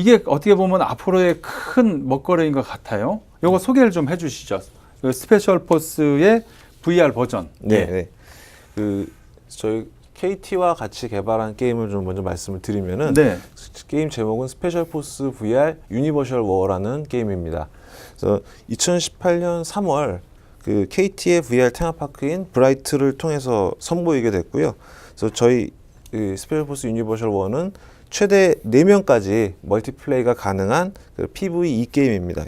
이게 어떻게 보면 앞으로의 큰 먹거리인 것 같아요. 요거 소개를 좀 해주시죠. 그 스페셜 포스의 VR 버전. 네, 예. 네. 그 저희 KT와 같이 개발한 게임을 좀 먼저 말씀을 드리면은 네. 게임 제목은 스페셜 포스 VR 유니버셜 워라는 게임입니다. 그래서 2018년 3월 그 KT의 VR 테마파크인 브라이트를 통해서 선보이게 됐고요. 그래서 저희 그 스페셜 포스 유니버셜 워는 최대 4명까지 멀티플레이가 가능한 그 PVE 게임입니다.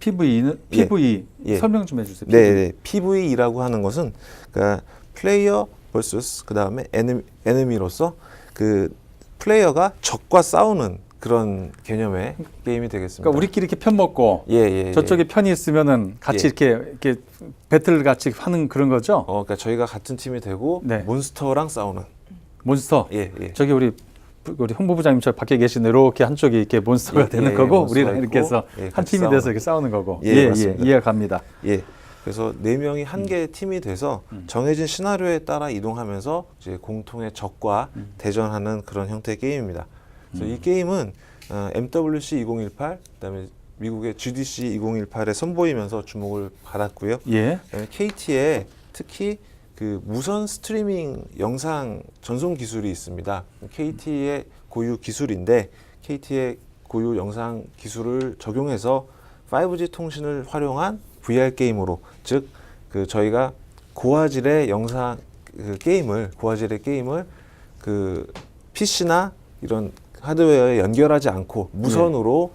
PV는 예. PVE 예. 설명 좀 해주세요. 네, 네. PVE라고 하는 것은 그러니까 플레이어 vs 그 다음에 에너미, 에너미로서 그 플레이어가 적과 싸우는 그런 개념의 게임이 되겠습니다. 그러니까 우리끼리 이렇게 편 먹고 예, 예, 예. 저쪽에 편이 있으면은 같이 예. 이렇게 이렇게 배틀 같이 하는 그런 거죠. 어, 그러니까 저희가 같은 팀이 되고 네. 몬스터랑 싸우는 몬스터. 예, 예. 저기 우리 우리 홍보부장님 저 밖에 계신 이렇게 한쪽이 이렇게 몬스터가 예, 되는 예, 거고 우리랑 이렇게 해서 예, 한 팀이 싸우는 돼서 이렇게 싸우는 거고. 예, 예, 예. 이해가 갑니다. 예. 그래서 네 명이 한 개의 팀이 돼서 음. 정해진 시나리오에 따라 이동하면서 이제 공통의 적과 음. 대전하는 그런 형태의 게임입니다. 그래서 이 게임은 어, MWC 2018, 그다음에 미국의 GDC 2018에 선보이면서 주목을 받았고요. 예. KT에 특히 그 무선 스트리밍 영상 전송 기술이 있습니다. KT의 고유 기술인데 KT의 고유 영상 기술을 적용해서 5G 통신을 활용한 VR 게임으로 즉 그 저희가 고화질의 영상 그 게임을 고화질의 게임을 그 PC나 이런 하드웨어에 연결하지 않고 무선으로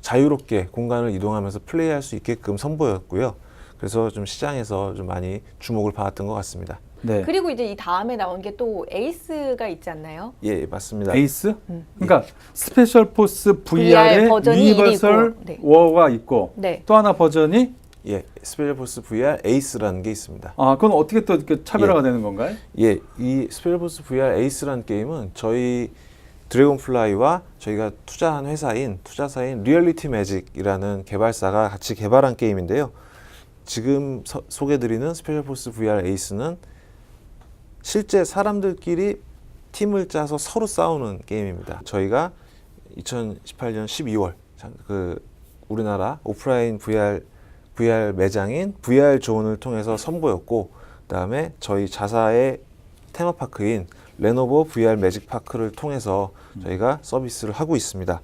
자유롭게 공간을 이동하면서 플레이할 수 있게끔 선보였고요. 그래서 좀 시장에서 좀 많이 주목을 받았던 것 같습니다. 네. 그리고 이제 이 다음에 나온 게 또 에이스가 있지 않나요? 예, 맞습니다. 에이스? 음. 그러니까 스페셜 포스 VR VR의 버전이 유니버설 일이고, 네. 워가 있고 네. 또 하나 버전이 예, 스페셜 포스 VR 에이스라는 게 있습니다. 아 그건 어떻게 또 이렇게 차별화가 되는 건가요? 예, 이 스페셜 포스 VR 에이스라는 게임은 저희 드래곤플라이와 저희가 투자한 회사인 투자사인 리얼리티 매직이라는 개발사가 같이 개발한 게임인데요. 지금 서- 소개드리는 스페셜 포스 VR 에이스는 실제 사람들끼리 팀을 짜서 서로 싸우는 게임입니다. 저희가 2018년 12월 그 우리나라 오프라인 VR VR 매장인 VR 존을 통해서 선보였고 그다음에 저희 자사의 테마파크인 레노버 VR 매직 파크를 통해서 저희가 서비스를 하고 있습니다.